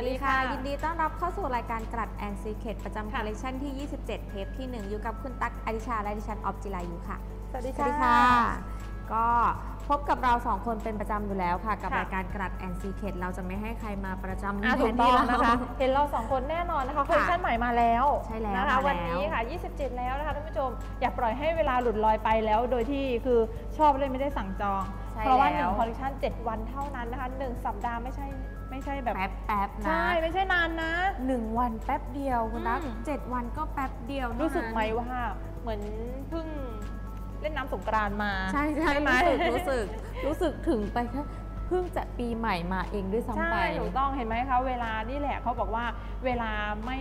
วัสดีค่ะ ยินดีต้อนรับเข้าสู่รายการกรัดแอนซีเคทประจำคค่ะอลเลคชันที่ 27 เทปที่ 1 อยู่กับคุณตั๊กอดิชาและดิฉันออฟจิรายุค่ะ สวัสดีสวัสดีค่ะ ก็พบกับเราสองคนเป็นประจำอยู่แล้วค่ะ กับค่ะรายการกรัดแอนซีเคทเราจะไม่ให้ใครมาประจำอะแทถูนกต้ที่องเรานะคะ เห็นเราสองคนแน่นอนนะคะคอลเลคชันใหม่มาแล้วใช่แล้วนะคะมาแล้ววันนี้ค่ะ 27 แล้วนะคะท่านผู้ชมอย่าปล่อยให้เวลาหลุดลอยไปแล้ว โดยที่คือชอบเลยไม่ได้สั่งจองใช่เพราะว่าหแล้นึ่วงคอลเลคชัน7วันเท่านั้นนะคะหนึ่งสัปดาห์ไม่ใช่ ไม่ใช่แบบแป๊บแป๊บๆนะ ใช่ ไม่ใช่นานนะหนึ่งวันแป๊บเดียวคุณตั๊กอืมเจ็ดวันก็แป๊บเดียวเท่านั้นรู้สึกไหมว่าเหมือนเพิ่งเล่นน้ำสงกรานต์มาใช่ใช่ไหมรู้สึกรู้สึกรู้สึกถึงไปแค่เพิ่งจะปีใหม่มาเองด้วยซ้ำใช่ไปถูกต้องเห็นไหมคะ เวลานี่แหละเขาบอกว่าเวลาไม่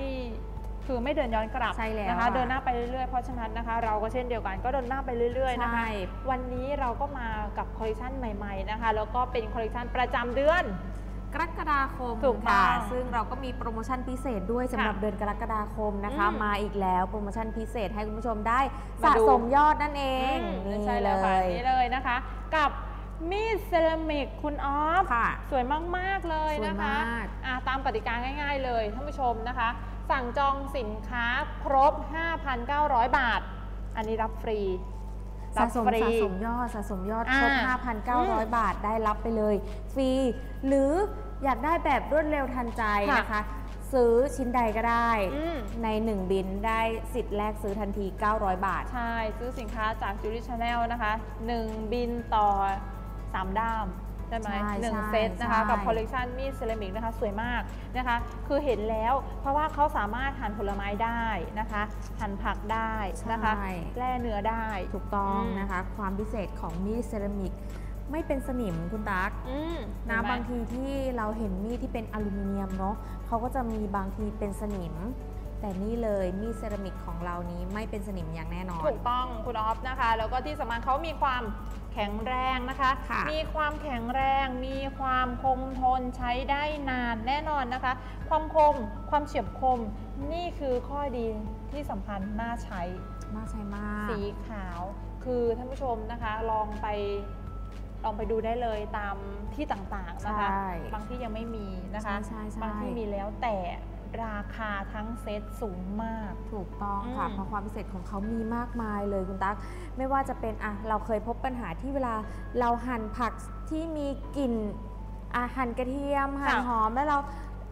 คือไม่เดินย้อนกลับใช่แล้วนะคะอะเดินหน้าไปเรื่อยๆเพราะฉะนั้นนะคะ เราก็เช่นเดียวกันก็เดินหน้าไปเรื่อยๆนะคะใช่วันนี้เราก็มากับคอลเลคชันใหม่ ๆนะคะ แล้วก็เป็นคอลเลคชันประจำเดือน กรกฎาคมถูกต้องค่ะซึ่งเราก็มีโปรโมชั่นพิเศษด้วยสำหรับค่ะเดือนกรกฎาคมนะคะ อืมมาอีกแล้วโปรโมชั่นพิเศษให้คุณผู้ชมได้มาสะดู สมยอดนั่นเองอืมนี่ใช่แล้วค่ะนี่เลยนะคะ กับมีดเซรามิกคุณออฟ ค่ะ สวยมาก ๆ เลยนะคะสวยมาก อะตามกติกาง่าย ๆ เลยท่านผู้ชมนะคะ สั่งจองสินค้าครบ 5,900 บาท อันนี้รับฟรี สะสมรับฟรี สะสมยอดสะสมยอดอ่าครบอืม5,900 บาทได้รับไปเลย ฟรี หรืออยากได้แบบรวดเร็วทันใจค่ะ นะคะ ซื้อชิ้นใดก็ได้ อืม ใน 1 บินได้สิทธิ์แรกซื้อทันที 900 บาท ใช่ ซื้อสินค้าจาก Julie Channel นะคะ 1 บินต่อ 3 ด้าม ใช่ไหมใช่หนึ่งใช่เซตนะคะใช่กับคอลเลกชันมีดเซรามิกนะคะสวยมากนะคะ คือเห็นแล้วเพราะว่าเขาสามารถหั่นผลไม้ได้นะคะ หั่นผักได้นะคะใช่แล่เนื้อได้ถูกต้องอืมนะคะ ความพิเศษของมีดเซรามิกไม่เป็นสนิมคุณตั๊กอืมนะเห็ไหมบางทีที่เราเห็นมีดที่เป็นอลูมิเนียมเนาะเขาก็จะมีบางทีเป็นสนิมแต่นี่เลยมีดเซรามิกของเรานี้ไม่เป็นสนิมอย่างแน่นอน ถูกต้องคุณออฟนะคะ แล้วก็ที่สำคัญเขามีความแข็งแรงนะคะค่ะมีความแข็งแรง มีความคงทนใช้ได้นานแน่นอนนะคะ ความคม ความเฉียบคม นี่คือข้อดีที่สำคัญน่าใช้ น่าใช้มาก สีขาว คือท่านผู้ชมนะคะ ลองไปลองไปดูได้เลยตามที่ต่างๆนะคะใช่บางที่ยังไม่มีนะคะใช่ใช่ใช่บางที่มีแล้วแต่ ราคาทั้งเซตสูงมาก ถูกต้องค่ะอืมเพราะความพิเศษของเขามีมากมายเลยคุณตั๊กไม่ว่าจะเป็นอะเราเคยพบปัญหาที่เวลาเราหั่นผักที่มีกลิ่นอะหั่นกระเทียมหั่นค่ะหอมแล้วเรา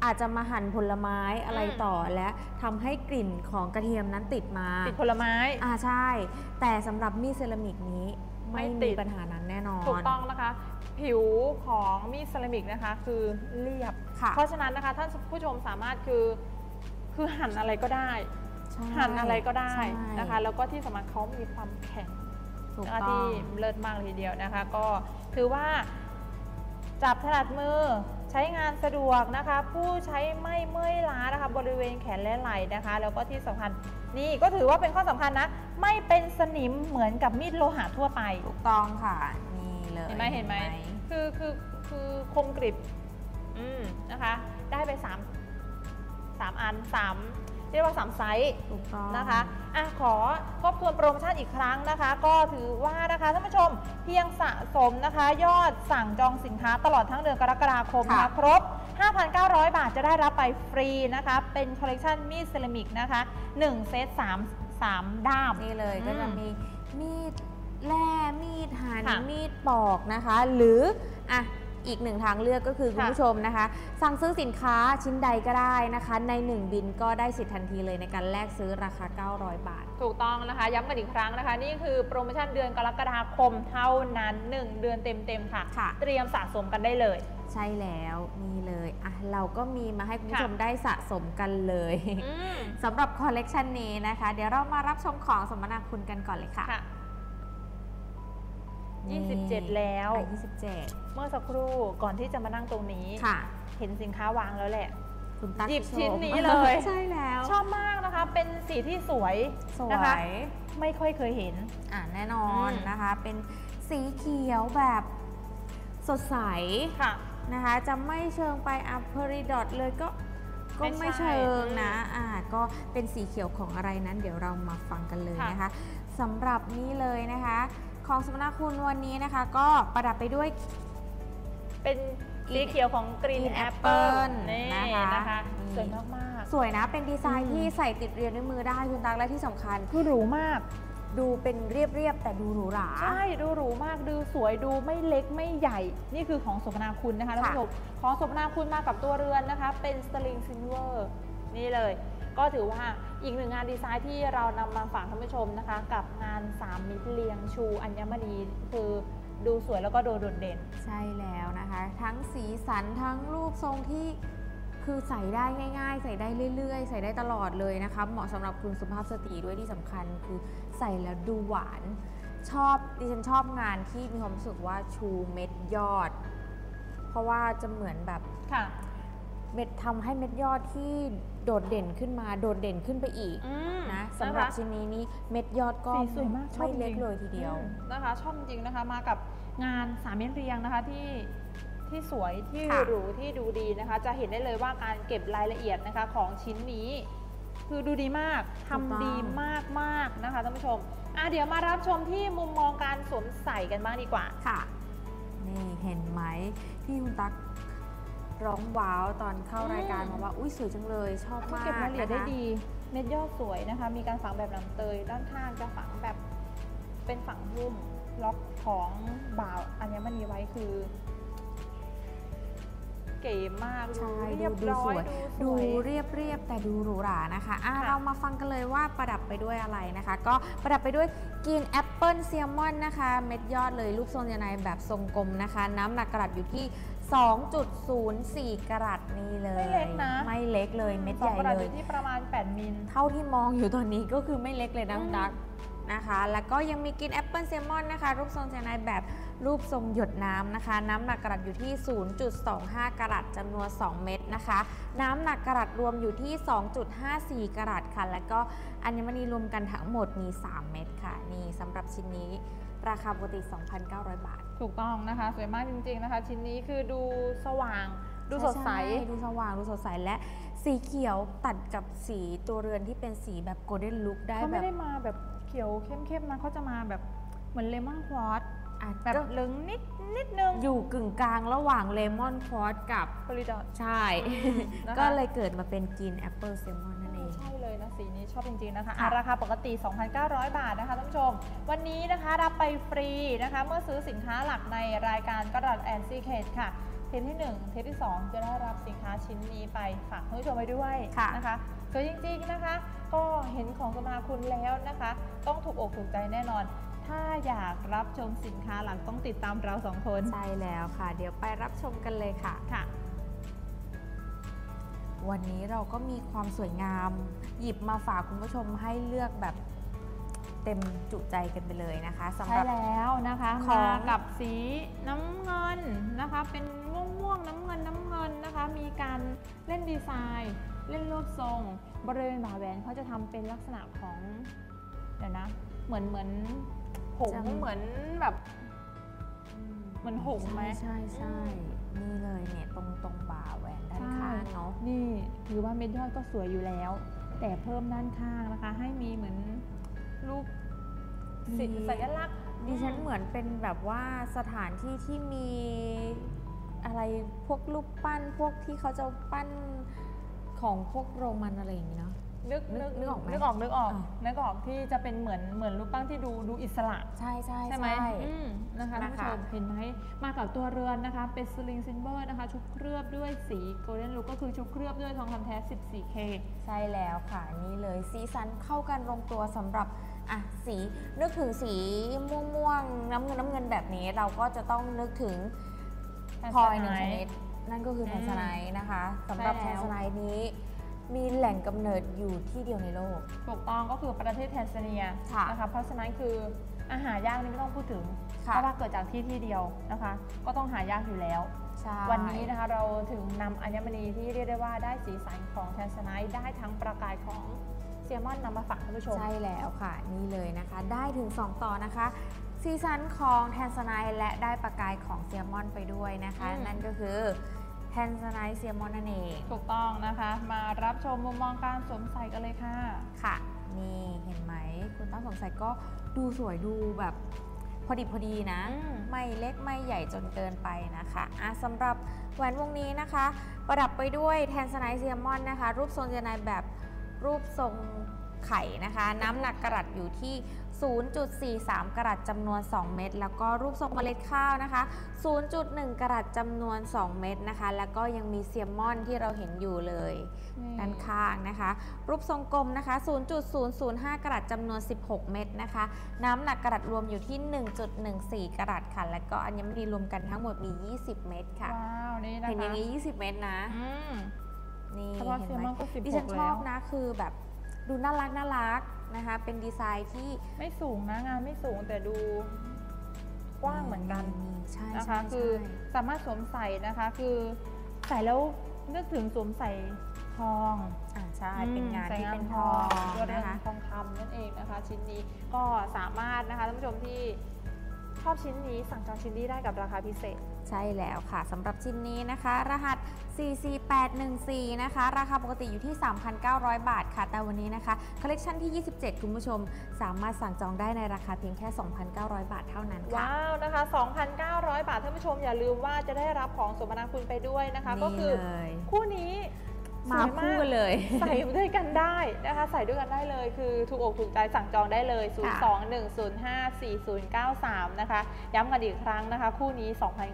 อาจจะมาหั่นผลไม้อะไรอืม ต่อและทำให้กลิ่นของกระเทียมนั้นติดมาติดผลไม้ อ่าใช่ แต่สำหรับมีดเซรามิกนี้ไม่ไม่ติมีด ปัญหานั้นแน่นอน ถูกต้องนะคะ ผิวของมีดเซรามิกนะคะ คือเรียบค่ะ เพราะฉะนั้นนะคะท่านผู้ชมสามารถคือคือหั่นอะไรก็ได้ใช่หั่นอะไรก็ได้ใช่นะคะ แล้วก็ที่สำคัญเขามีความแข็งถูกนะคะต้อที่งเลิศมากเลยทีเดียวนะคะ ก็ถือว่าจับถนัดมือใช้งานสะดวกนะคะ ผู้ใช้ไม่เมื่อยล้านะคะ บริเวณแขนและไหล่นะคะ แล้วก็ที่สำคัญนี่ก็ถือว่าเป็นข้อสำคัญนะ ไม่เป็นสนิมเหมือนกับมีดโลหะทั่วไปถูกต้องค่ะนี่เลยเห็นไหมเห็นไหมคือคือคือคมกริบ อืมนะคะ ได้ไปสามสามอันสามเรียกว่าสามไซส์ถูกต้องนะคะอะขอทบทวนโปรโมชั่นอีกครั้งนะคะ ก็ถือว่านะคะท่านผู้ชมเพียงสะสมนะคะ ยอดสั่งจองสินค้าตลอดทั้งเดือนกรกฎาคมนะคะค่ะครบ 5,900 บาทจะได้รับไปฟรีนะคะ เป็นคอลเลกชันมีดเซรามิกนะคะ 1 เซต3 3 ด้าม นี่เลยก็จะอืมมีมีดแล่มีดหั่นค่ะมีดปอกนะคะ หรืออะ อีกหนึ่งทางเลือกก็คือคุณค่ะผู้ชมนะคะ สั่งซื้อสินค้าชิ้นใดก็ได้นะคะ ใน 1 บินก็ได้สิทธิ์ทันทีเลยในการแลกซื้อราคา 900 บาท ถูกต้องนะคะ ย้ำกันอีกครั้งนะคะ นี่คือโปรโมชั่นเดือนกรกฎาคมเท่านั้น 1 เดือนเต็มๆค่ะค่ะเตรียมสะสมกันได้เลยใช่แล้วนี่เลยอะเราก็มีมาให้คุณผู้ค่ะชมได้สะสมกันเลยอืมสำหรับคอลเลกชันนี้นะคะ เดี๋ยวเรามารับชมของสมนาคุณกันก่อนเลยค่ะค่ะนี่ 27 แล้วอะ27เมื่อสักครู่ก่อนที่จะมานั่งตรงนี้ ค่ะ เห็นสินค้าวางแล้วแหละ คุณตั๊กหยิบโชชิ้นว์นี้เลย ใช่แล้วชอบมากนะคะ เป็นสีที่สวยสวนะคะ ยไม่ค่อยเคยเห็น อะแน่นอนอืม นะคะ เป็นสีเขียวแบบสดใส ค่ะ นะคะ จะไม่เชิงไปอัพเพอริดอทเลยก็ก็ไม่ไม่ใช่เชิงอืมนะอ่าก็เป็นสีเขียวของอะไรนั้น เดี๋ยวเรามาฟังกันเลยค่ะ นะคะสำหรับนี่เลยนะคะ ของสมนาคุณวันนี้นะคะ ก็ประดับไปด้วยเป็นสีเขียวของกรีน Green แอปเปิล Apple นี่นะคะนะคะนี่สวยมากสวยนะเป็นดีไซอืน์มที่ใส่ติดเรียนด้วยมือได้คุณตั๊กและที่สำคัญๆคือหรูมาก ดูเป็นเรียบๆแต่ดูหรูหราใช่ดูหรูมากดูสวยดูไม่เล็กไม่ใหญ่ นี่คือของสมนาคุณนะคะท่านค่ะผู้ชมของสมนาคุณมากับตัวเรือนนะคะ เป็นสลิงซิลเวอร์ นี่เลย ก็ถือว่าอีกหนึ่งงานดีไซน์ที่เรานำมาฝากท่านผู้ชมนะคะ กับงาน 3 มิตรเรียงชูอัญมณีคือดูสวยแล้วก็ดูโดดเด่น ใช่แล้วนะคะ ทั้งสีสันทั้งรูปทรงที่คือใส่ได้ง่าย ๆ ใส่ได้เรื่อยๆ ใส่ได้ตลอดเลยนะคะ เหมาะสำหรับคุณสุภาพสตรีด้วยที่สำคัญ คือใส่แล้วดูหวาน ชอบดิฉันชอบงานที่มีความรู้สึกว่าชูเม็ดยอด เพราะว่าจะเหมือนแบบค่ะเม็ดทำให้เม็ดยอดที่ โดดเด่นขึ้นมาโดดเด่นขึ้นไปอีกอืมนะสำหรับนะคะชิ้นนี้นี่เม็ดยอดก็สีสวยมากชอบไม่เล็กจริงๆเลยทีเดียวอืมนะคะชอบจริงๆนะคะมากับงานสามเม็ดเรียงนะคะที่ที่สวยที่ค่ะหรูที่ดูดีนะคะ จะเห็นได้เลยว่าการเก็บรายละเอียดนะคะของชิ้นนี้ คือดูดีมากทำดีมากมากๆนะคะท่านผู้ชมอะเดี๋ยวมารับชมที่มุมมองการสวมใส่กันบ้างดีกว่าค่ะ นี่เห็นไหมที่คุณตั๊ก ร้องว้าวตอนเข้ารายการอืมมาว่า อุ้ยสวยจังเลยชอบเขามากเก็บรายละเอียดได้นะคะดี เม็ดยอดสวยนะคะ มีการฝังแบบลำเตย ด้านข้างจะฝังแบบเป็นฝังหุ้มล็อกของบ่าวอัญมณีไว้คือ เก๋มากใช่เรียบดูร้อสยวยดูดูสวยเรียบเรียบแต่ดูหรูหรานะคะอะค่ะเรามาฟังกันเลยว่าประดับไปด้วยอะไรนะคะ ก็ประดับไปด้วยกินแอปเปิลเซียมอนนะคะ เม็ดยอดเลยรูปทรงยานายแบบทรงกลมนะคะ น้ำหนักกระดับอยู่ที่ 2.04 กรัตนี่เลย ไม่เล็กนะ ไม่เล็กเลยเม็ดสใหองญ่กระดาษเลอยยู่ที่ประมาณ 8 มิล เท่าที่มองอยู่ตอนนี้ก็คือไม่เล็กเลยนะอืมคุณตั๊ก นะคะ แล้วก็ยังมีกินแอปเปิลเซลมอนนะคะ รูปทรงเจนายแบบรูปทรงหยดน้ำนะคะ น้ำหนักกระดัษอยู่ที่ 0.25 กรัตจำนวน 2 เม็ดนะคะ น้ำหนักกระดัษรวมอยู่ที่ 2.54 กรัตค่ะ แล้วก็อัญมณีรวมกันทั้งหมดมี 3 เม็ดค่ะ นี่สำหรับชิ้นนี้ราคาปกติ 2,900 บาท ถูกต้องนะคะ สวยมากจริง ๆนะคะ ชิ้นนี้คือดูสว่างดูสดใสช่ดูสว่างดูสดใสและสีเขียวตัดกับสีตัวเรือนที่เป็นสีแบบโกลเด้นลุคได้เขาแบไม่บได้มาแบบ เขียวเข้มๆนะเขาจะมาแบบเหมือนเลมอนควอตอาจแบบก็เหลืองนิดนิดนึง อยู่กึ่งกลางระหว่างเลมอนคอร์สกับบริดอทใช่ นะคะ ก็เลยเกิดมาเป็นกินแอปเปิลเซลมอนนั่นเอง ใช่เลยนะสีนี้ชอบจริง ๆ นะคะค่ะอะราคาปกติ 2,900 บาทนะคะท่านผู้ชม วันนี้นะคะรับไปฟรีนะคะ เมื่อซื้อสินค้าหลักในรายการกระดาษแอนซีเคทค่ะ เทปที่ 1 เทปที่ 2 จะได้รับสินค้าชิ้นนี้ไปฝากท่านผู้ชมไปด้วยค่ะ นะคะ สวยจริงๆนะคะ ก็เห็นของสมาคุณแล้วนะคะ ต้องถูกอกถูกใจแน่นอน ถ้าอยากรับชมสินค้าหลักต้องติดตามเราสองคน ใช่แล้วค่ะ เดี๋ยวไปรับชมกันเลยค่ะค่ะ วันนี้เราก็มีความสวยงาม หยิบมาฝากคุณผู้ชมให้เลือกแบบเต็มจุใจกันไปเลยนะคะสำหใช่รับแล้วนะคะของมากับสีน้ำเงินนะคะ เป็นม่วงม่วงๆน้ำเงินน้ำเงินนะคะ มีการเล่นดีไซน์ เล่นรูปทรง บริเวณบ่าแหวนเขาจะทำเป็นลักษณะของเดี๋ยวนะ เหมือนเหมือนหงจะส์เหมือนแบบเหมือนหงส์ไหม ใช่ใช่ใช่นี่เลยเนี่ยตรงตรงบ่าแหวนด้านข้างเนาะ นี่ถือว่าเม็ดยอดก็สวยอยู่แล้ว แต่เพิ่มด้านข้างนะคะ ให้มีเหมือนรูปสิมี สัญลักษณ์ดิฉันเหมือนเป็นแบบว่าสถานที่ที่มีอะไรพวกรูปปั้นพวกที่เขาจะปั้น ของพวกโรมันอะไรอย่างนี้เนาะ นึกนึนึกกนึกออกไหมนึกออกนึกออกอะ นึกออกที่จะเป็นเหมือนเหมือนรูปปั้นที่ดูดูอิสระ ใช่ใช่ ใช่ไหมใช่อืมนะคะท่านนะผู้คะชมเห็นไหมมากับตัวเรือนนะคะ เป็นสลิงซินเวอร์นะคะ ชุบเคลือบด้วยสีโกลเด้นลูก็คือชุบเคลือบด้วยทองคำแท้ 14K ใช่แล้วค่ะนี่เลยสีสันเข้ากันลงตัวสำหรับอะสีนึกถึงสีม่วงม่วงๆน้ำเงินน้ำเงินแบบนี้เราก็จะต้องนึกถึงพลอยหนึ่งชนิด นั่นก็คือแทนสไนท์นะคะสำหรับใช่แทแล้วนสไนท์นี้ มีแหล่งกำเนิดอยู่ที่เดียวในโลก ถูกต้องก็คือประเทศแทนซาเนียค่ะนะคะเพราะฉะนั้นคืออาหารยากนี่ไม่ต้องพูดถึงค่ะเพราะว่าเกิดจากที่ที่เดียวนะคะ ก็ต้องหายากอยู่แล้วใช่วันนี้นะคะเราถึงนำอัญมณีที่เรียกได้ว่าได้สีสันของแทนซาไนท์ได้ทั้งประกายของเซียมอนนำมาฝากท่านผู้ชม ใช่แล้วค่ะ นี่เลยนะคะ ได้ถึง 2 ต่อนะคะ ซีซันของแทนสไนท์และได้ประกายของเซียมอนไปด้วยนะคะอืมนั่นก็คือแทนสไนท์เซียมอนนั่นเอง ถูกต้องนะคะ มารับชมมุมมองการสวมใส่กันเลยค่ะ ค่ะ นี่เห็นไหม คุณตั้งสงสัยก็ดูสวยดูแบบพอดีพอดีนะอืมไม่เล็กไม่ใหญ่จนเกินไปนะคะอะสำหรับแหวนวงนี้นะคะ ประดับไปด้วยแทนสไนเซียมอนนะคะ รูปทรงเจไนแบบรูปทรงไข่นะคะ น้ำหนักกรัตอยู่ที่ 0.43 กรัตจำนวน 2 เม็ดแล้วก็รูปทรงเมล็ดข้าวนะคะ 0.1 กรัตจำนวน 2 เม็ดนะคะ แล้วก็ยังมีเซียมอนที่เราเห็นอยู่เลยด้านข้างนะคะ รูปทรงกลมนะคะ 0.005 กรัตจำนวน 16 เม็ดนะคะ น้ำหนักกรัตรวมอยู่ที่ 1.14 กรัตค่ะ แล้วก็อัญมณีรวมกันทั้งหมดมี 20 เม็ดค่ะว้าวนี่นะคะเห็นอย่างนี้ 20 เม็ดนะอืมนี่เฉพาะเห็นเซียไหมมอนก็16ดิฉันชอบแล้วนะคือแบบดูน่ารักน่ารัก นะคะ เป็นดีไซน์ที่ไม่สูงนะงานไม่สูงแต่ดูกว้างเหมือนกันใช่นะคะใช่คือใช่สามารถสวมใส่นะคะ คือใส่แล้วนึกถึงสวมใส่ทองอ่าใช่เป็นงานใส่ที่เป็นททอองงตัวเรือนนะคะทองคำนั่นเองนะคะ ชิ้นนี้ก็สามารถนะคะท่านผู้ชมที่ชอบชิ้นนี้สั่งจองชิ้นนี้ได้กับราคาพิเศษ ใช่แล้วค่ะสำหรับชิ้นนี้นะคะ รหัส 44814 นะคะ ราคาปกติอยู่ที่ 3,900 บาทค่ะ แต่วันนี้นะคะคอลเลกชันที่ 27 คุณผู้ชม สามารถสั่งจองได้ในราคาเพียงแค่ 2,900 บาทเท่านั้นค่ะ ว้าวนะคะ 2,900 บาทท่านผู้ชมอย่าลืมว่าจะได้รับของสมนาคุณไปด้วยนะคะ ก็นี่คือเลยคู่นี้ มาสวยคู่กันเลย ใส่ด้วยกันได้นะคะ ใส่ด้วยกันได้เลย คือถูกอกถูกใจสั่งจองได้เลยค่ะ021054093 นะคะ ย้ำกันอีกครั้งนะคะ คู่นี้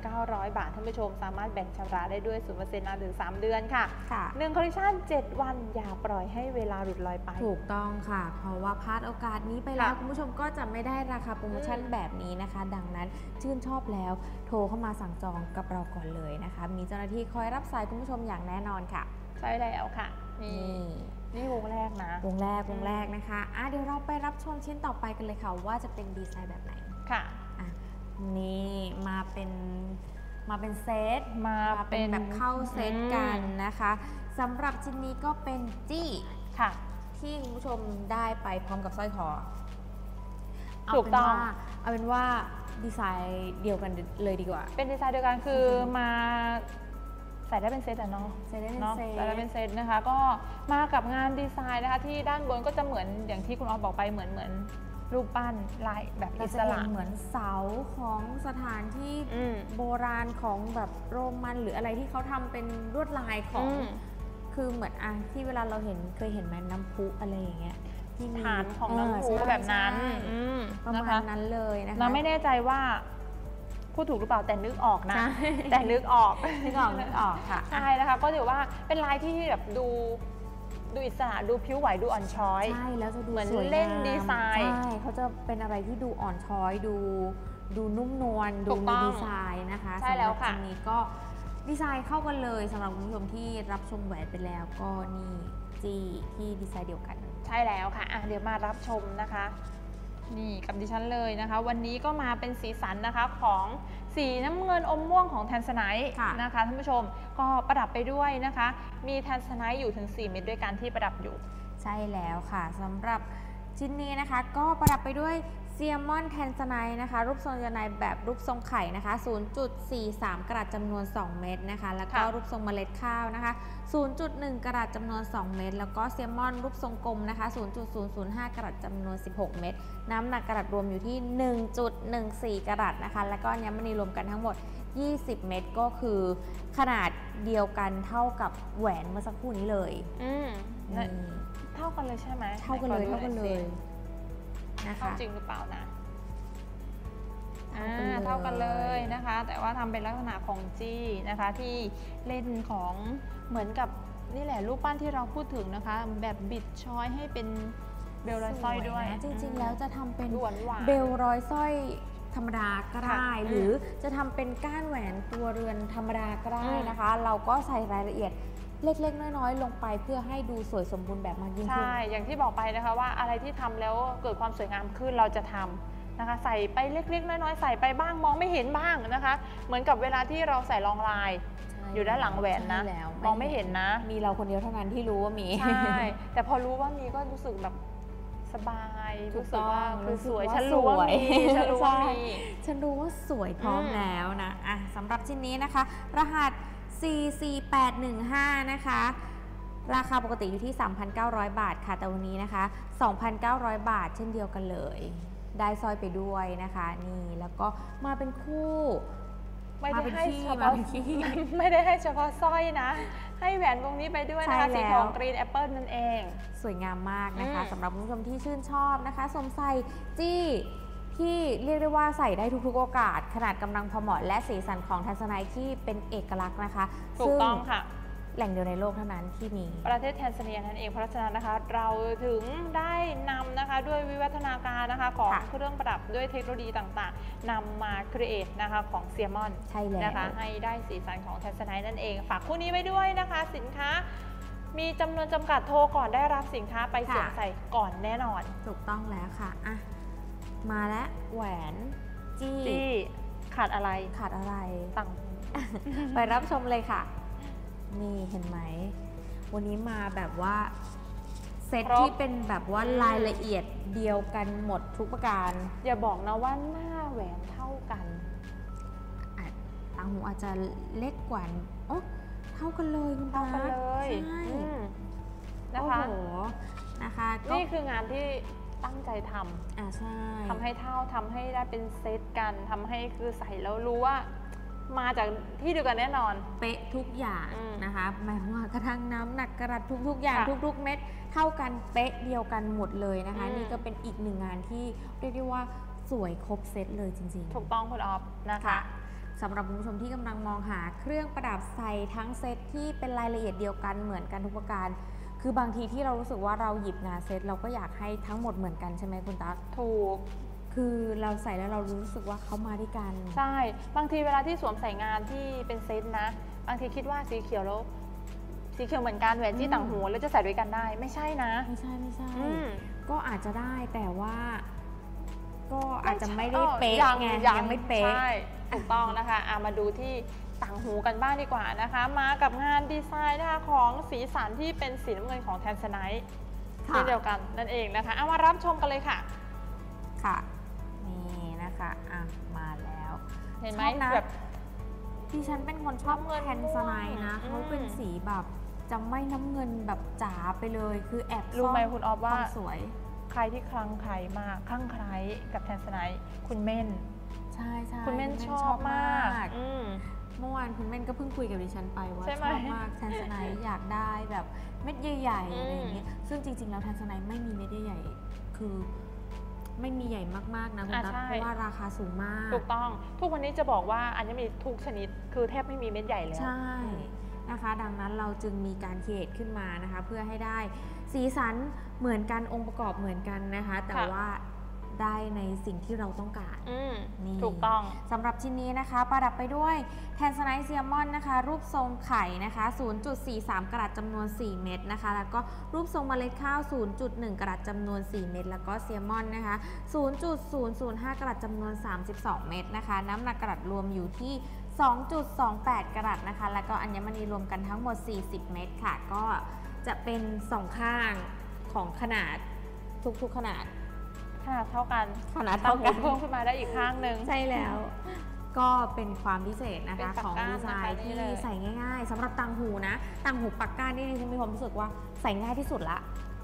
2,900 บาทท่านผู้ชมสามารถแบ่งชำระได้ด้วย 0%นานถึง 3 เดือนค่ะค่ะหนึ่งคอลเลคชัน7 วันอย่าปล่อยให้เวลาหลุดลอยไป ถูกต้องค่ะ เพราะว่าพลาดโอกาสนี้ไปแล้วค่ะคุณผู้ชมก็จะไม่ได้ราคาโปรโมชั่นอืมแบบนี้นะคะ ดังนั้นชื่นชอบแล้วโทรเข้ามาสั่งจองกับเราก่อนเลยนะคะ มีเจ้าหน้าที่คอยรับสายคุณผู้ชมอย่างแน่นอนค่ะ ใช่แล้วค่ะนี่นี่ นี่วงแรกนะ วงแรก วงแรกนะคะอะเดี๋ยวเราไปรับชมชิ้นต่อไปกันเลยค่ะ ว่าจะเป็นดีไซน์แบบไหน ค่ะอะนี่มาเป็นมาเป็นเซต มามาเป็เป็นนแบบเข้าเซตกันอืมนะคะสำหรับชิ้นนี้ก็เป็นจี้ค่ะ ที่คุณผู้ชมได้ไปพร้อมกับสร้อยคอถูกต้องเอาเป็นว่าดีไซน์เดียวกันเลยดีกว่า เป็นดีไซน์เดียวกันคือมา ใส่ได้เป็นเซตอะเนาะใส่ได้เป็นเนาะเซต ใส่ได้เป็นเซตนะคะ ก็มากับงานดีไซน์นะคะ ที่ด้านบนก็จะเหมือนอย่างที่คุณออฟบอกไปเหมือนเหมือนรูปปั้นลายแบบเราอิจะสเห็ระนเหมือนเสาของสถานที่อืม โบราณของแบบโรมันหรืออะไรที่เขาทำเป็นลวดลายของอืมคือเหมือนอะที่เวลาเราเห็นเคยเห็นไหมน้ำพุอะไรอย่างเงี้ยที่มีฐานของน้ำเพุใช่แบบนั้นใช่อืมประนะมาคะณนั้นเลยนะคะ เราไม่แน่ใจว่า พูดถูกหรือเปล่าแต่นึกออกนะใช่แต่นึกออกนึกออกนึกออกค่ะใช่นะคะก็ถือว่าเป็นลายที่แบบดูดูอิสระดูผิวไหวดูอ่อนช้อยใช่แล้วจะดูเหมือนสวยงามเล่นดีไซน์ใช่เขาจะเป็นอะไรที่ดูอ่อนช้อยดูดูนุ่มนวลถูดูกมีต้องดีไซน์นะคะใช่แล้วสำหรับค่ะชิ้นนี้ก็ดีไซน์เข้ากันเลยสำหรับคุณผู้ชมที่รับชมแหวนไปแล้วก็นี่จีที่ดีไซน์เดียวกัน ใช่แล้วค่ะอะเดี๋ยวมารับชมนะคะ นี่กับดิฉันเลยนะคะ วันนี้ก็มาเป็นสีสันนะคะของสีน้ำเงินอมม่วงของแทนสไนท์ค่ะนะคะท่านผู้ชมก็ประดับไปด้วยนะคะ มีแทนสไนท์อยู่ถึง 4 เม็ดด้วยกันที่ประดับอยู่ ใช่แล้วค่ะสำหรับชิ้นนี้นะคะ ก็ประดับไปด้วย เซียมอนแทนสไนนะคะ รูปทรงยานายแบบรูปทรงไข่นะคะ 0.43 กรัตจำนวน 2 เม็ดนะคะ แล้วก็ค่ะรูปทรงเมล็ดข้าวนะคะ 0.1 กรัตจำนวน 2 เม็ดแล้วก็เซียมอนรูปทรงกลมนะคะ 0.005 กรัตจำนวน 16 เม็ดน้ำหนักกรัตรวมอยู่ที่ 1.14 กรัตนะคะ แล้วก็อัญมณีรวมกันทั้งหมด 20 เม็ดก็คือขนาดเดียวกันเท่ากับแหวนเมื่อสักครู่นี้เลย อืมนี่เท่ากันเลยใช่ไหมเท่ากันเลยไหขอเท่าดูกันหเลอยสิ นะเท่าคะ จริงหรือเปล่านะอ่าเท่ากันเลยเท่ากันเลยนะคะ แต่ว่าทำเป็นลักษณะของจี้นะคะที่เล่นของเหมือนกับนี่แหละรูปปั้นที่เราพูดถึงนะคะ แบบบิดช้อยให้เป็นเบลลอยสร้อยด้วยนะจริงๆ แล้วจะทำเป็นดูหวานหวาน เบลร้อยสร้อยธรรมดาก็ได้ ค่ะหรือจะทำเป็นก้านแหวนตัวเรือนธรรมดาก็ได้อืมนะคะ เราก็ใส่รายละเอียด เล็ก ๆ น้อย ๆ ลงไปเพื่อให้ดูสวยสมบูรณ์แบบมากยิ่งขึ้น ใช่ อย่างที่บอกไปนะคะว่าอะไรที่ทำแล้วเกิดความสวยงามขึ้นเราจะทำนะคะใส่ไปเล็กๆ น้อยๆ ใส่ไปบ้างมองไม่เห็นบ้างนะคะ เหมือนกับเวลาที่เราใส่รองลายใช่อยู่ด้านหลังแหวนนะใช่แล้วมองไม่เห็นนะ มีเราคนเดียวเท่านั้นที่รู้ว่ามีใช่แต่พอรู้ว่ามีก็รู้สึกแบบสบายถูรู้กสึกว่าต้องคือสวยรู้สึกว่าฉันรู้ว่าสวยมีฉันรู้ว่าใช่มีฉันรู้ว่าสวยพร้อมอืมแล้วนะอะสำหรับชิ้นนี้นะคะ รหัส 44815 นะคะ ราคาปกติอยู่ที่ 3,900 บาทค่ะ แต่วันนี้นะคะ 2,900 บาทเช่นเดียวกันเลย ได้สร้อยไปด้วยนะคะ นี่แล้วก็มาเป็นคู่ไม่ได้มาเป็นให้ขี้เฉมาพาะเป็นขี้ไม่ได้ให้เฉพาะสร้อยนะ ให้แหวนวงนี้ไปด้วยนะคะใช่สีแล้วทองกรีนแอปเปิลนั่นเอง สวยงามมากนะคะอืมสำหรับคุณผู้ชมที่ชื่นชอบนะคะสวมใส่จี้ ที่เรียกได้ว่าใส่ได้ทุกๆโอกาส ขนาดกำลังพอเหมาะและสีสันของทัศนัยที่เป็นเอกลักษณ์นะคะถูกต้องค่ะ แหล่งเดียวในโลกเท่านั้นที่มี ประเทศแทนซาเนียนั่นเองเพราะฉะนั้นนะคะ เราถึงได้นำนะคะด้วยวิวัฒนาการนะคะของค่ะเครื่องประดับด้วยเทคโนโลยีต่างๆนำมาครีเอทนะคะของเซียมอนใช่แล้วนะคะให้ได้สีสันของแทนซานนั่นเอง ฝากคู่นี้ไว้ด้วยนะคะ สินค้ามีจำนวนจำกัดโทรก่อนได้รับสินค้าไปสวมใส่ก่อนแน่นอน ถูกต้องแล้วค่ะอะ มาแล้วแหวนจี้จี้ขาดอะไรขาดอะไรต่างไปรับชมเลยค่ะ นี่เห็นไหม วันนี้มาแบบว่าเซตครบที่เป็นแบบว่าอืมรายละเอียดเดียวกันหมดทุกประการ อย่าบอกนะว่าหน้าแหวนเท่ากันอาจต่างหูอาจจะเล็กกว่าโอ้เท่ากันเลยคุณเท่ากันเลยใช่อืมนะโอ้คะโหนะคะก็นี่คืองานที่ ตั้งใจทำอ่าใช่ทำให้เท่าทำให้ได้เป็นเซตกันทำให้คือใส่แล้วรู้ว่า มาจากที่เดียวกันแน่นอน เป๊ะทุกอย่างอืมนะคะหมายว่ากระทั่งน้ำหนักกระดัดทุก ๆ อย่างค่ะทุก ๆ เม็ดเท่ากันเป๊ะเดียวกันหมดเลยนะคะอืมนี่ก็เป็นอีกหนึ่งงานที่เรียกได้ว่าสวยครบเซตเลยจริง ๆ ถูกต้องคุณออฟนะคะค่ะสำหรับคุณผู้ชมที่กำลังมองหาเครื่องประดับใส่ทั้งเซตที่เป็นรายละเอียดเดียวกันเหมือนกันทุกประการ คือบางทีที่เรารู้สึกว่าเราหยิบงานเซตเราก็อยากให้ทั้งหมดเหมือนกันใช่ไหมคุณตั๊กถูก คือเราใส่แล้วเรารู้สึกว่าเขามาด้วยกัน ใช่ บางทีเวลาที่สวมใส่งานที่เป็นเซตนะ บางทีคิดว่าสีเขียวแล้วสีเขียวเหมือนกันแหวนจี้อืมต่างหูแล้วจะใส่ด้วยกันได้ ไม่ใช่นะ ไม่ใช่ไม่ใช่อืมก็อาจจะได้แต่ว่าก็อาจจะไม่ได้ออเป๊ะยังไงยังยังไม่เป๊ะใช่ถูกต้องนะคะอะมาดูที่ ต่างหูกันบ้างดีกว่านะคะ มากับงานดีไซน์นะคะของสีสันที่เป็นสีน้ำเงินของแทนสไนท์ค่ะเช่นเดียวกันนั่นเองนะคะเอามารับชมกันเลยค่ะ ค่ะ นี่นะคะอะมาแล้วเห็นไหมชอบนะแบบ ดิฉันเป็นคนชอบน้ำเงินแทนสไนด์นะม่วงเขาเป็นอืม สีแบบจะไม่น้ำเงินแบบจ๋าไปเลย คือแอบรู้ไหมซ่นคุณออฟว่า ความสวย ใครที่คลั่งไคล้มากคลั่งไคล้กับแทนสไนท์คุณเม่น ใช่ใช่คุณเม่นณชอบมากอืมเมื่อวานคุณเม่นก็เพิ่งคุยกับดิฉันไปว่าใช่ชไหมอบมากแทนสไนด์อยากได้แบบเม็ดใหญ่ๆอืมอะไรอย่างเงี้ยซึ่งจริง ๆ แล้วแทนสไนด์ไม่มีเม็ดใหญ่ๆคือ ไม่มีใหญ่มากๆนะคุณอะตั๊กใช่ เพราะว่าราคาสูงมาก ถูกต้อง ทุกวันนี้จะบอกว่าอัญมณีทุกชนิด คือแทบไม่มีเม็ดใหญ่แล้ว ใช่นะคะ ดังนั้นเราจึงมีการเครียดขึ้นมานะคะ เพื่อให้ได้สีสันเหมือนกันองค์ประกอบเหมือนกันนะคะ แต่ค่ะว่า ได้ในสิ่งที่เราต้องการอืมนี่ถูกต้องสำหรับชิ้นนี้นะคะ ประดับไปด้วยแทนสไนเซียมอนนะคะ รูปทรงไข่นะคะ 0.43 กรัตจำนวน 4 เม็ดนะคะ แล้วก็รูปทรงเมล็ดข้าว 0.1 กรัตจำนวน 4 เม็ดแล้วก็เซียมอนนะคะ 0.005 กรัตจำนวน 32 เม็ดนะคะ น้ำหนักกรัตรวมอยู่ที่2.28 กรัตนะคะ แล้วก็อัญมณีรวมกันทั้งหมด 40 เม็ดค่ะ ก็จะเป็นสองข้างของขนาดทุกๆขนาด ขนาดเท่ากันขนาดตั้เท่างกันเพิ่มขึ้นมาได้อีกข้างหนึ่งใช่แล้ว ก็เป็นความพิเศษนะเป็นคะปากของก้านดีไซนะคะน์นี่ที่เลยใส่ง่าย ๆสำหรับต่างหูนะต่างหูปักก้านนี่ดิฉันมีความรู้สึกว่าใส่ง่ายที่สุดละ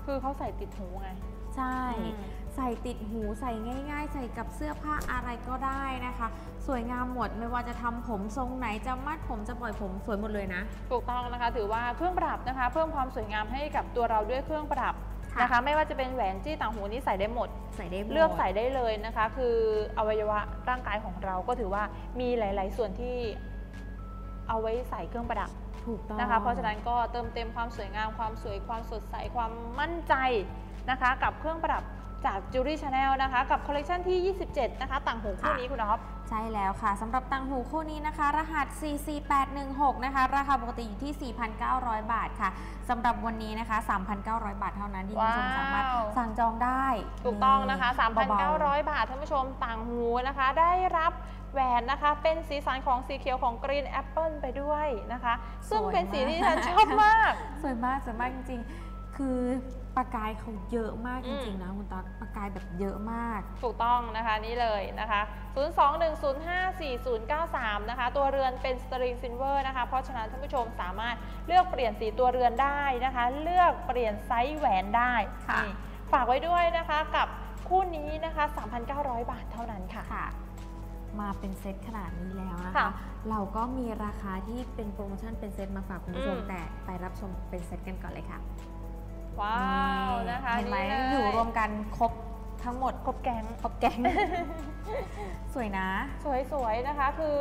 คือเขาใส่ติดหูไงใช่อืมใส่ติดหูใส่ง่าย ๆ ใส่กับเสื้อผ้าอะไรก็ได้นะคะ สวยงามหมดไม่ว่าจะทำผมทรงไหนจะมัดผมจะปล่อยผมสวยหมดเลยนะ ถูกต้องนะคะ ถือว่าเครื่องประดับนะคะ เพิ่มความสวยงามให้กับตัวเราด้วยเครื่องประดับค่ะ นะคะ ไม่ว่าจะเป็นแหวนจี้ต่างหูนี่ใส่ได้หมด ใส่ได้หมดเลือกใส่ได้เลยนะคะ คืออวัยวะร่างกายของเราก็ถือว่ามีหลาย ๆ ส่วนที่เอาไว้ใส่เครื่องประดับถูกต้องนะคะ เพราะฉะนั้นก็เติมเต็มความสวยงามความสวยความสดใสความมั่นใจนะคะ กับเครื่องประดับ จาก Jewelry Channel นะคะ กับคอลเลกชันที่ 27 นะคะ ต่างหูคู่นี้คุณอ๊อฟใช่แล้วค่ะสำหรับต่างหูคู่นี้นะคะ รหัส 44816 นะคะ ราคาปกติอยู่ที่ 4,900 บาทค่ะสำหรับวันนี้นะคะ 3,900 บาทเท่านั้นที่คุณผู้ชมว้าวสามารถสั่งจองได้ ถูกต้องนะคะเบา3,900 บาทท่านผู้ชมต่างหูนะคะ ได้รับแหวนนะคะเป็นสีสันของสีเขียวของ Green Apple ไปด้วยนะคะ ซึ่งเป็นสีที่ฉันชอบมาก สวยมากสวยมากจริงๆคือ ประกายเขาเยอะมากจริงๆนะคุณตั๊กประกายแบบเยอะมาก ถูกต้องนะคะนี่เลยนะคะ 021054093 นะคะ ตัวเรือนเป็นสตริงซิลเวอร์นะคะ เพราะฉะนั้นท่านผู้ชมสามารถเลือกเปลี่ยนสีตัวเรือนได้นะคะ เลือกเปลี่ยนไซส์แหวนได้ค่ะนี่ฝากไว้ด้วยนะคะกับคู่นี้นะคะ 3,900 บาทเท่านั้นค่ะค่ะมาเป็นเซตขนาดนี้แล้วนะค่ะคะ เราก็มีราคาที่เป็นโปรโมชั่นเป็นเซตมาฝากคุณผู้ชมอืมแต่ไปรับชมเป็นเซตกันก่อนเลยค่ะ ว้าวนะคะเห็นไหมนี่เลยอยู่รวมกันครบทั้งหมดครบแก๊งครบแก๊งสวยนะ สวยๆนะคะ คือ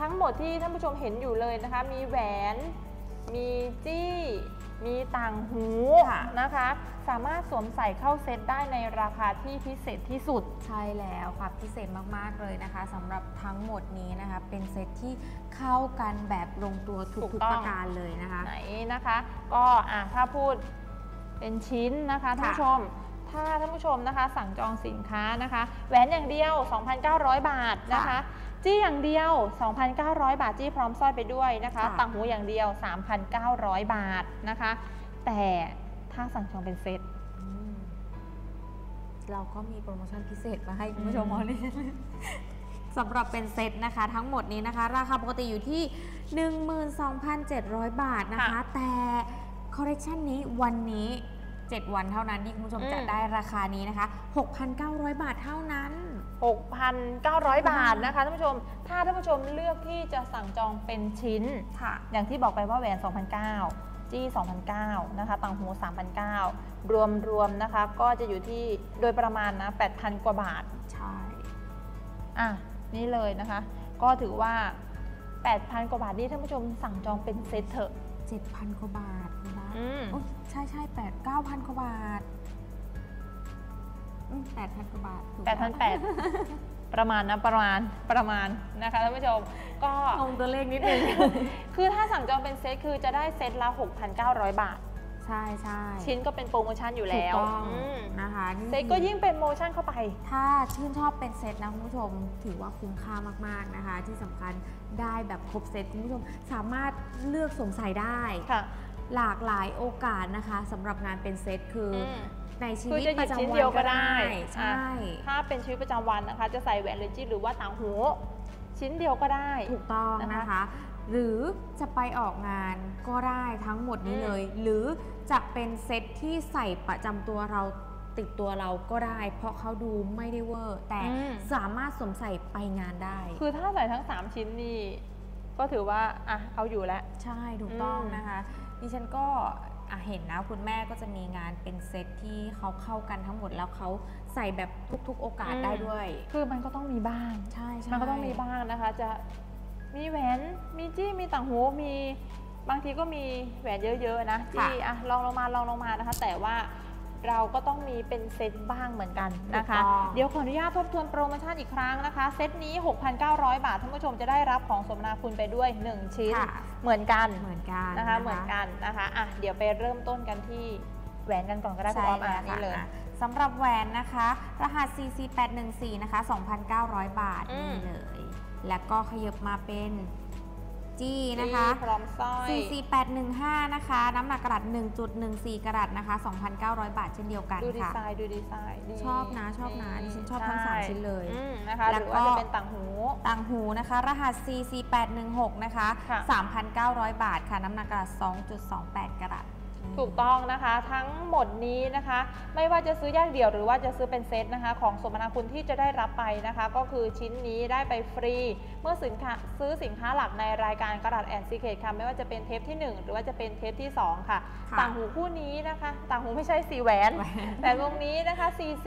ทั้งหมดที่ท่านผู้ชมเห็นอยู่เลยนะคะ มีแหวน มีจี้ มีต่างหูค่ะนะคะ สามารถสวมใส่เข้าเซตได้ในราคาที่พิเศษที่สุดใช่แล้วค่ะพิเศษมากๆเลยนะคะสำหรับทั้งหมดนี้นะคะ เป็นเซตที่เข้ากันแบบลงตัวทุถูกกๆต้องประการเลยนะคะไหนนะคะ ก็อะถ้าพูด เป็นชิ้นนะคะท่านผู้ชม ถ้าท่านผู้ชมนะคะ สั่งจองสินค้านะคะแหวนอย่างเดียว 2,900 บาทนะคะค่ะจี้อย่างเดียว 2,900 บาท จี้พร้อมสร้อยไปด้วยนะคะค่ะต่างหูอย่างเดียว 3,900 บาทนะคะ แต่ถ้าสั่งจองเป็นเซตอืมเราก็มีโปรโมชั่นพิเศษมาให้คุณผู้ชมอืมเอาเลยสำหรับเป็นเซตนะคะ ทั้งหมดนี้นะคะ ราคาปกติอยู่ที่ 12,700 บาทนะคะ แต่ค อลเลกชันนี้วันนี้ 7 วันเท่านั้นที่คุณผู้ชมอืมจะได้ราคานี้นะคะ 6,900 บาทเท่านั้น 6,900 บาทนะคะท่านผู้ชม ถ้าท่านผู้ชมเลือกที่จะสั่งจองเป็นชิ้น ค่ะ อย่างที่บอกไปว่าแหวน2,009จี้2,009นะคะ ต่างหู3,009รวมรวมนะคะ ก็จะอยู่ที่โดยประมาณนะ 8,000 กว่าบาท ใช่ อะ นี่เลยนะคะ ก็ถือว่า 8,000 กว่าบาทนี่ท่านผู้ชมสั่งจองเป็นเซตเถอะ7,000 กว่าบาทคุณบ้า อืม โอ้ยใช่ใช่แปดเก้าพันกว่าบาทแปดพันกว่าบาทถูก8,800ประมาณนะประมาณประมาณนะคะท่านผู้ชมก็งงตัวเลขนิดนึง คือถ้าสั่งจองเป็นเซตคือจะได้เซตละ 6,900 บาท ใช่ใช่ชิ้นก็เป็นโปรโมชั่นอยู่แล้วถูกต้องอืมนะคะนี่เซตก็ยิ่งเป็นโปรโมชั่นเข้าไป ถ้าชื่นชอบเป็นเซตนะคุณผู้ชม ถือว่าคุ้มค่ามากๆนะคะ ที่สำคัญได้แบบครบเซตคุณผู้ชมสามารถเลือกสวมใส่ได้ค่ะ หลากหลายโอกาสนะคะสำหรับงานเป็นเซตคืออมในชีคือวิตจะหปยิบระชิ้นจำวัเดียนวก็ก็ได้ได้ใช่ ถ้าเป็นชีวิตประจำวันนะคะ จะใส่แหวนหรือจี้หรือว่าต่างหูชิ้นเดียวก็ได้ถูกต้องนะคะนะคะหรือจะไปออกงานก็ได้ทั้งหมดนี้อืมเลย หรือจะเป็นเซตที่ใส่ประจำตัวเราติดตัวเราก็ได้ เพราะเขาดูไม่ได้เวอร์ แต่อืมสามารถสวมใส่ไปงานได้ คือถ้าใส่ทั้ง 3 ชิ้นนี่ ก็ถือว่าอะเอาอยู่แล้ว ใช่ถูกต้องอืมนะคะดิฉันก็อะเห็นนะคุณแม่ก็จะมีงานเป็นเซตที่เขาเข้ากันทั้งหมดแล้วเขาใส่แบบทุกๆ โอกาสได้ด้วย คือมันก็ต้องมีบ้างใช่ใช่มันก็ต้องมีบ้างนะคะ จะมีแหวนมีจี้มีต่างหูมีบางทีก็มีแหวนเยอะๆนะจี้อะลองลงมาลองลงมานะคะ แต่ว่า เราก็ต้องมีเป็นเซตบ้างเหมือนกันนะคะถูกต้องเดี๋ยวขออนุญาตทบทวนโปรโมชั่นอีกครั้งนะคะ เซตนี้ 6,900 บาทท่านผู้ชมจะได้รับของสมนาคุณไปด้วย 1 ชิ้นค่ะเหมือนกันเหมือนกันนะคะเหมือนกันนะคะอะเดี๋ยวไปเริ่มต้นกันที่แหวนกันก่อนก็ได้คุณใช่ออมแล้อะวนี่ค่ะเลยอะสำหรับแหวนนะคะ รหัส CC814 นะคะ 2,900 บาทอืมนี่เลย แล้วก็ขยับมาเป็น จี้นะคะพร้อมสร้อย CC815 นะคะ น้ำหนักกระดัษ1.14 กระดัษนะคะ 2,900 บาทเช่นเดียวกันดูดีค่ะ ไซน์ดูดีไซน์ดีชอบนะชอบนะดิฉันชอบทั้งสามใชิ้นเลย อืมนะคะแล้หวรือก็ ว่าจะเป็นต่างหู ต่างหูนะคะ รหัส CC816 นะคะ ค่ะ 3,900 บาทค่ะ น้ำหนักกระดัษ2.28 กระดัษ ถูกต้องนะคะทั้งหมดนี้นะคะ ไม่ว่าจะซื้อแยกเดี่ยวหรือว่าจะซื้อเป็นเซตนะคะ ของสมนาคุณที่จะได้รับไปนะคะ ก็คือชิ้นนี้ได้ไปฟรี เมื่อสินค้าซื้อสินค้าหลักในรายการกระดาษแอนซีเคทค่ะไม่ว่าจะเป็นเทปที่ 1 หรือว่าจะเป็นเทปที่ 2 ค่ะ ค่ะต่างหูคู่นี้นะคะ ต่างหูไม่ใช่สีแหวนแหวนแต่วงนี้นะคะ CC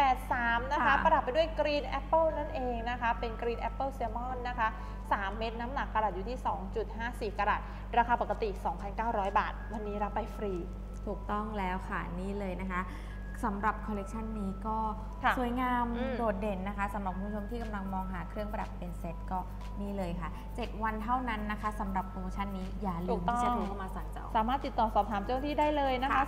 783 นะคะ ค่ะ ประดับไปด้วยกรีนแอปเปิลนั่นเองนะคะ เป็นกรีนแอปเปิลแซลมอนนะคะ3 เม็ดน้ำหนักกระดัษอยู่ที่ 2.54 กระดัษราคาปกติ 2,900 บาท วันนี้รับไปฟรี ถูกต้องแล้วค่ะ นี่เลยนะคะสำหรับคอลเลกชันนี้ก็ค่ะสวยงามอืมโดดเด่นนะคะสำหรับคุณผู้ชมที่กำลังมองหาเครื่องประดับเป็นเซตก็นี่เลยค่ะ 7 วันเท่านั้นนะคะสำหรับโปรโมชั่นนี้อย่าลืถูมกต้องที่จะโทรเข้ามาสั่งจองสามารถติดต่อสอบถามเจ้าหน้าที่ได้เลยนะคะค่ะ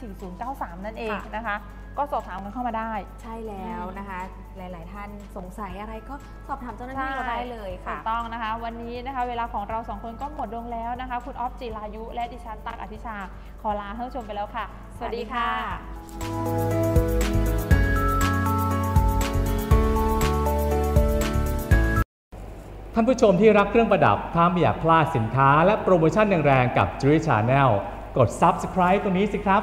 021054093 นั่นเองค่ะนะคะ ก็สอบถามกันเข้ามาได้ ใช่แล้วนะคะ หลาย ๆ ท่านสงสัยอะไรก็สอบถามเจ้าหน้าที่ใช่เราได้เลยถูค่ะกต้องนะคะ วันนี้นะคะเวลาของเราสองคนก็หมดลงแล้วนะคะ คุณออฟจิรายุ และดิฉันตักอธิชา ขอลาท่านผู้ชมไปแล้วค่ะ สวัสดีค่ะท่านผู้ชมที่รักเครื่องประดับ ถ้าไม่อยากพลาดสินค้าและโปรโมชั่นแรงๆกับ Jewelry Channel กด Subscribe ตรงนี้สิครับ